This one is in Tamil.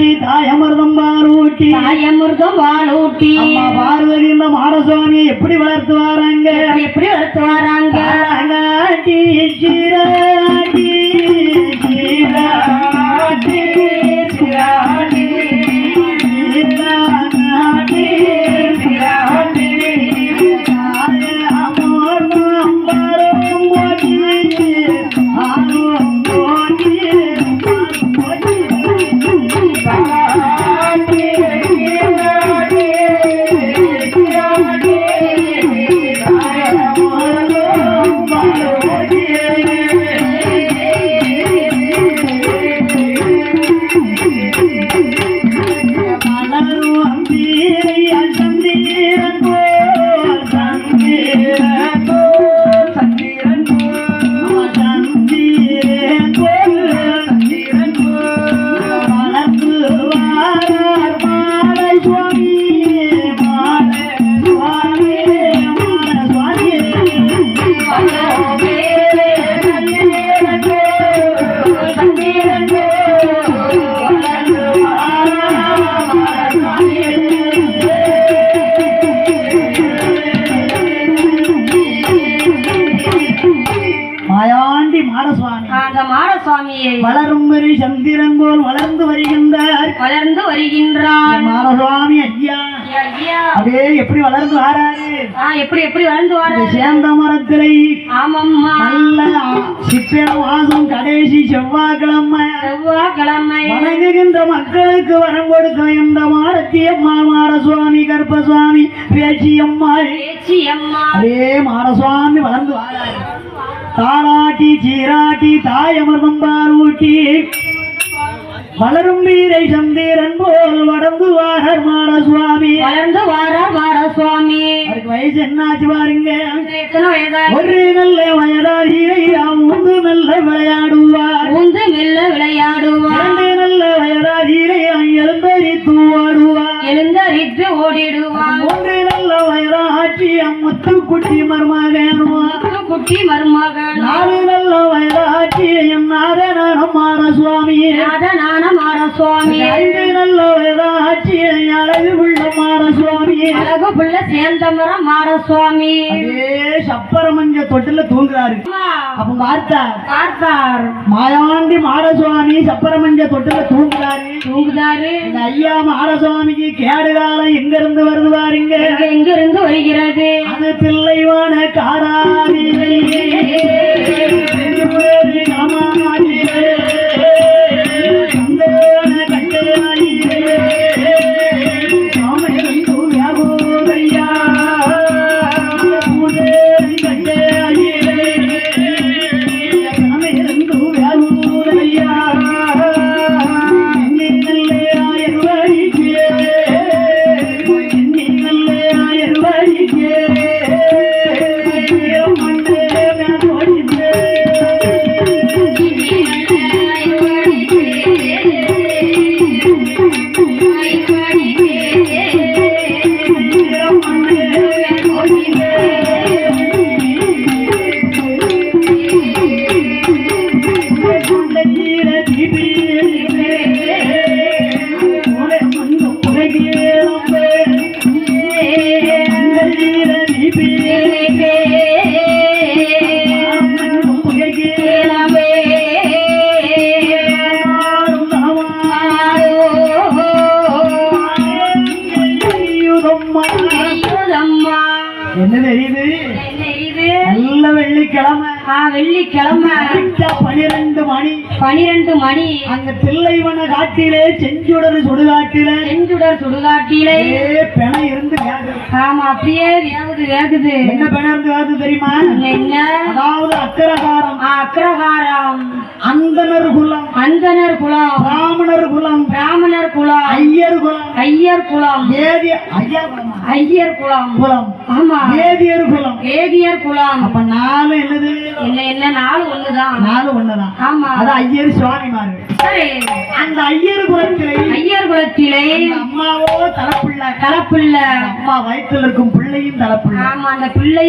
சீராட்டி தாயமர்தம் பாலூட்டி. தாயமிர்தம் அம்மா பார்வதி இந்த மாடசுவாமியை எப்படி வளர்த்து வராங்க? எப்படி வளர்த்து வராங்க? மாயாண்டி மாடசுவாமி. அந்த மாடசுவாமியை வளரும் வரி சந்திரன் போல் வளர்ந்து வருகின்றார். வளர்ந்து வருகின்றான் மாடசுவாமி அப்படியே எப்படி வளர்ந்து வராரு? எப்படி எப்படி வளர்ந்து இந்த வர சேந்த மரத்திலே ஆமாம்மா. நல்ல சித்திர மாதம் கடைசி செவ்வாய்க்கிழமை. செவ்வாய்க்கிழமை. வணங்குகின்ற மக்களுக்கு வரம் கொடுக்கும் இந்த மாடத்தி அம்மா மாடசுவாமி கர்ப்பசுவாமி பேச்சியம்மாள் பேச்சி அம்மா அதே மாடசுவாமி வளர்ந்து வாராரு. தாளாட்டி சீராட்டி தாயமர்தம் பாலூட்டி வளரும் வீரை சந்திரன் போல் வளர்ந்து வாரர் மாடசுவாமி வளர்ந்து வார மாடசுவாமி அவருக்கு வயசு என்னாச்சு பாருங்க. ஒரு நல்ல வயதாகியை மூன்று நல்ல விளையாடுவார். உந்து மெல்ல விளையாடுவான் இரண்டு நல்ல வயதாகியை எழுந்தறி தூவாடுவார் எழுந்தரித்து ஓடிடுவான் மூன்று நல்ல வயதாட்சி முத்து குட்டி மருமகனுவார். குட்டி மருமகன் நாலு நல்ல வயதாட்சி என் நாதனம் சுவாமி நாதனான மாடசுவாமி ஐந்து நல்ல வயதாட்சி அழகு உள்ள சுவாமி அழகு புள்ள சேந்தமரம் மாடசுவாமி அதே சப்பரமஞ்ச தொட்டில தூங்குறாரு. அப்ப பார்த்தா பார்த்தார். மாயாண்டி மாடசுவாமி சப்பரமஞ்ச தொட்டில தூங்குறாரு. தூங்குதாரு. ஐயா மாடசுவாமிக்கு கேடு காலம் எங்க இருந்து வருது பாருங்க. எங்க எங்கிருந்து வருகிறது? அது பிள்ளைவான காராதிலே என்ன தெரியுது நல்ல வெள்ளிக்கிழமை. வெள்ளிக்கிழமை. பனிரெண்டு மணி. பனிரெண்டு மணி. அங்க தில்லைவன காட்டிலே செஞ்சுடர் சுடுகாட்டிலே. செஞ்சுடர் சுடுகாட்டிலே. பிணை இருந்து. ஆமா அப்படியே வேகுது வேகுது. என்ன பிணை இருந்து வேகுது தெரியுமா? என்ன? அதாவது அக்கரகாரம் ஆ, அக்ரஹாரம் அந்தனர் குலம். அந்தனர் குலம். பிராமணர் குலம் பிராமணர் குலம் ஐயர் குலம் ஐயர் குலம் வேதிய ஐயா குலமா? ஐயர் குலம் குலம். ஆமா. வேதியர் குலம். வேதியர் குலம். அப்ப நாலு என்னது? என்ன என்ன நாலு ஒண்ணுதான். நாலு ஒண்ணுதான். ஆமா. அது ஐயர் சுவாமிமாரு. சரி. அந்த ஐயர் குலத்திலே ஐயர் குலத்திலே அம்மாவோ தலைப்புள்ள. கலப்புள்ள அம்மா வயித்துல இருக்கும் பிள்ளையும் தலைப்புள்ள. ஆமா அந்த பிள்ளை